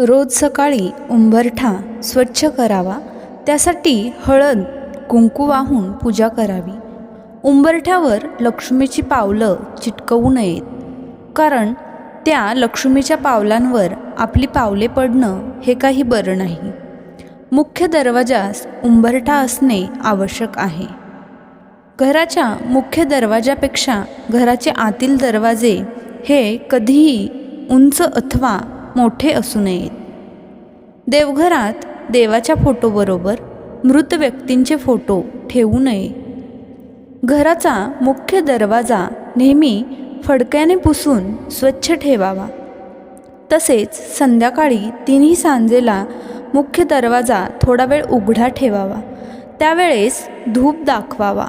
रोज सकाळी उंबरठा स्वच्छ करावा. त्यासाठी हळद कुंकू वाहून पूजा करावी. उंबरठ्यावर लक्ष्मीची पावलं चिटकवू नयेत. कारण त्या लक्ष्मीच्या पावलांवर आपली पावले पडणं हे काही बरं नाही. मुख्य दरवाजास उंबरठा असणे आवश्यक आहे. घराच्या मुख्य दरवाजापेक्षा घराचे आतील दरवाजे हे कधीही उंच अथवा मोठे असू नयेत. देवघरात देवाच्या फोटोबरोबर मृत व्यक्तींचे फोटो ठेवू नये. घराचा मुख्य दरवाजा नेहमी फडक्याने पुसून स्वच्छ ठेवावा. तसेच संध्याकाळी तिन्ही सांजेला मुख्य दरवाजा थोडा वेळ उघडा ठेवावा. त्यावेळेस धूप दाखवावा.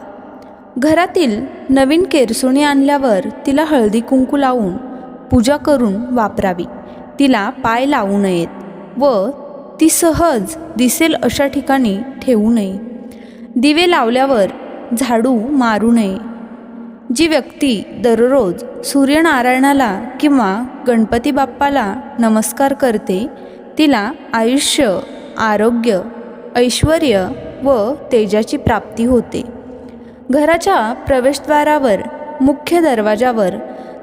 घरातील नवीन केरसुणी आणल्यावर तिला हळदी कुंकू लावून पूजा करून वापरावी. तिला पाय लावू नयेत व ती सहज दिसेल अशा ठिकाणी ठेवू नये. दिवे लावल्यावर झाडू मारू नये. जी व्यक्ती दररोज सूर्यनारायणाला किंवा गणपती बाप्पाला नमस्कार करते तिला आयुष्य आरोग्य ऐश्वर व तेजाची प्राप्ती होते. घराच्या प्रवेशद्वारावर मुख्य दरवाजावर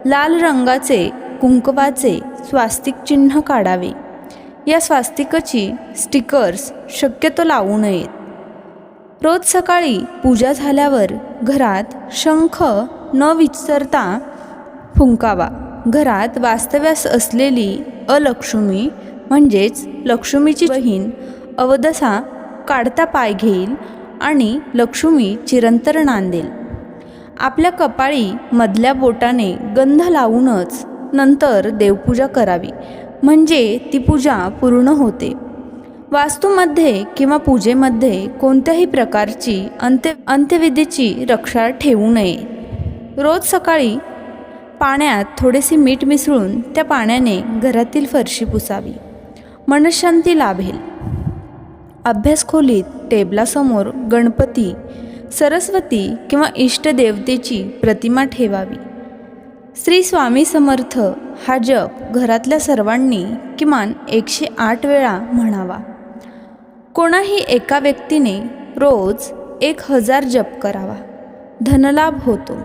लाल रंगाचे कुंकवाचे स्वास्तिक चिन्ह काढावे. या स्वास्तिकाची स्टिकर्स शक्यतो लावू नयेत. रोज सकाळी पूजा झाल्यावर घरात शंख न विसरता फुंकावा. घरात वास्तव्यास असलेली अलक्ष्मी म्हणजेच लक्ष्मीची बहीण अवदसा काढता पाय घेईल आणि लक्ष्मी चिरंतर नांदेल. आपल्या कपाळी मधल्या बोटाने गंध लावूनच नंतर देवपूजा करावी. म्हणजे ती पूजा पूर्ण होते. वास्तूमध्ये किंवा पूजेमध्ये कोणत्याही प्रकारची अंत्य अंत्यविधीची रक्षा ठेवू नये. रोज सकाळी पाण्यात थोडेसे मीठ मिसळून त्या पाण्याने घरातील फरशी पुसावी. मनशांती लाभेल. अभ्यासखोलीत टेबलासमोर गणपती सरस्वती किंवा इष्टदेवतेची प्रतिमा ठेवावी. श्री स्वामी समर्थ हा जप घरातल्या सर्वांनी किमान एकशे आठ वेळा म्हणावा. कोणाही एका व्यक्तीने रोज एक हजार जप करावा. धनलाभ होतो.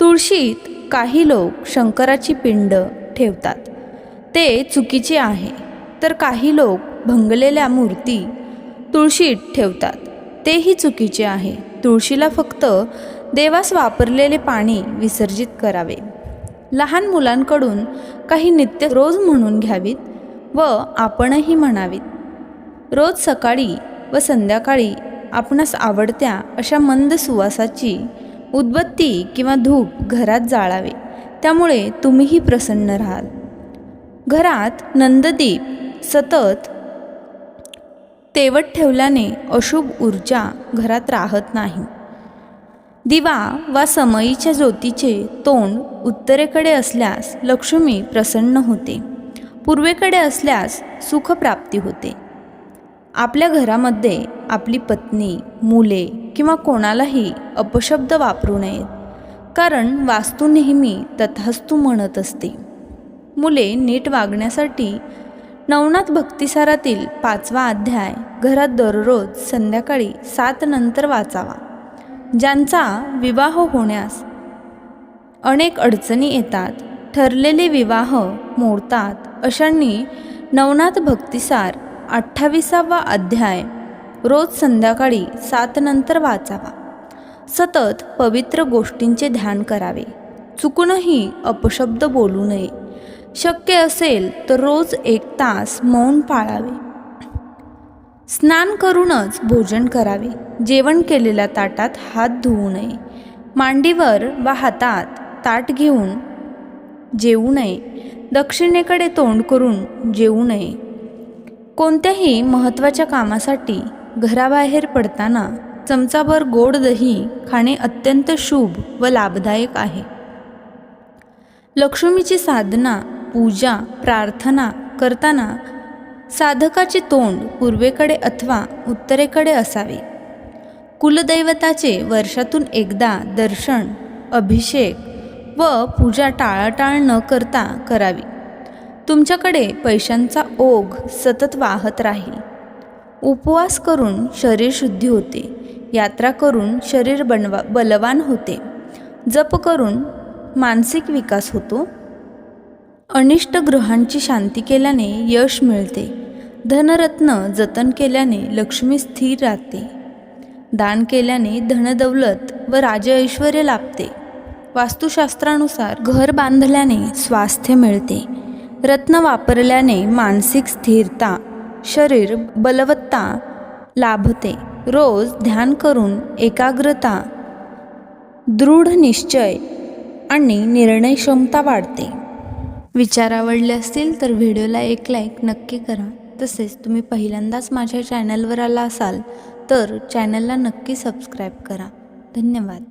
तुळशीत काही लोक शंकराची पिंड ठेवतात. ते चुकीचे आहे. तर काही लोक भंगलेल्या मूर्ती तुळशीत ठेवतात. तेही चुकीचे आहे. तुळशीला फक्त देवास वापरलेले पाणी विसर्जित करावे. लहान मुलांकडून काही नित्य रोज म्हणून घ्यावीत व आपणही म्हणावीत. रोज सकाळी व संध्याकाळी आपणास आवडत्या अशा मंद सुवासाची उदबत्ती किंवा धूप घरात जाळावे त्यामुळे तुम्हीही प्रसन्न राहाल. घरात नंददीप सतत तेवत ठेवल्याने अशुभ ऊर्जा घरात राहत नाही. दिवा वा समयीच्या ज्योतीचे तोंड उत्तरेकडे असल्यास लक्ष्मी प्रसन्न होते. पूर्वेकडे असल्यास सुखप्राप्ती होते. आपल्या घरामध्ये आपली पत्नी मुले किंवा कोणालाही अपशब्द वापरू नयेत. कारण वास्तू नेहमी तथास्तू म्हणत असते. मुले नीट वागण्यासाठी नवनाथ भक्तिसारातील पाचवा अध्याय घरात दररोज संध्याकाळी सात नंतर वाचावा. ज्यांचा विवाह होण्यास अनेक अडचणी येतात. ठरलेले विवाह मोडतात. अशांनी नवनाथ भक्तिसार अठ्ठावीसावा अध्याय रोज संध्याकाळी सात नंतर वाचावा. सतत पवित्र गोष्टींचे ध्यान करावे. चुकूनही अपशब्द बोलू नये. शक्य असेल तर रोज एक तास मौन पाळावे. स्नान करूनच भोजन करावे. जेवण केलेल्या ताटात हात धुवू नये. मांडीवर वा हातात ताट घेऊन जेवू नये. दक्षिणेकडे तोंड करून जेवू नये. कोणत्याही महत्त्वाच्या कामासाठी घराबाहेर पडताना चमचाभर गोड दही खाणे अत्यंत शुभ व लाभदायक आहे. लक्ष्मीची साधना पूजा प्रार्थना करताना साधकाचे तोंड पूर्वेकडे अथवा उत्तरेकडे असावे. कुलदैवताचे वर्षातून एकदा दर्शन अभिषेक व पूजा टाळाटाळ न करता करावी. तुमच्याकडे पैशांचा ओघ सतत वाहत राहील. उपवास करून शरीर शुद्धी होते. यात्रा करून शरीर बनवा बलवान होते. जप करून मानसिक विकास होतो. अनिष्ट ग्रहांची शांती केल्याने यश मिळते. धनरत्न जतन केल्याने लक्ष्मी स्थिर राहते. दान केल्याने धनदौलत व राजऐश्वर लाभते. वास्तुशास्त्रानुसार घर बांधल्याने स्वास्थ्य मिळते. रत्न वापरल्याने मानसिक स्थिरता शरीर बलवत्ता लाभते. रोज ध्यान करून एकाग्रता दृढ निश्चय आणि निर्णय क्षमता वाढते. विचार आवडले असतील तर व्हिडिओला एक लाईक नक्की करा. तसेच तुम्ही पहिल्यांदाच माझ्या चॅनलवर आला असाल तर चॅनलला नक्की सबस्क्राईब करा. धन्यवाद.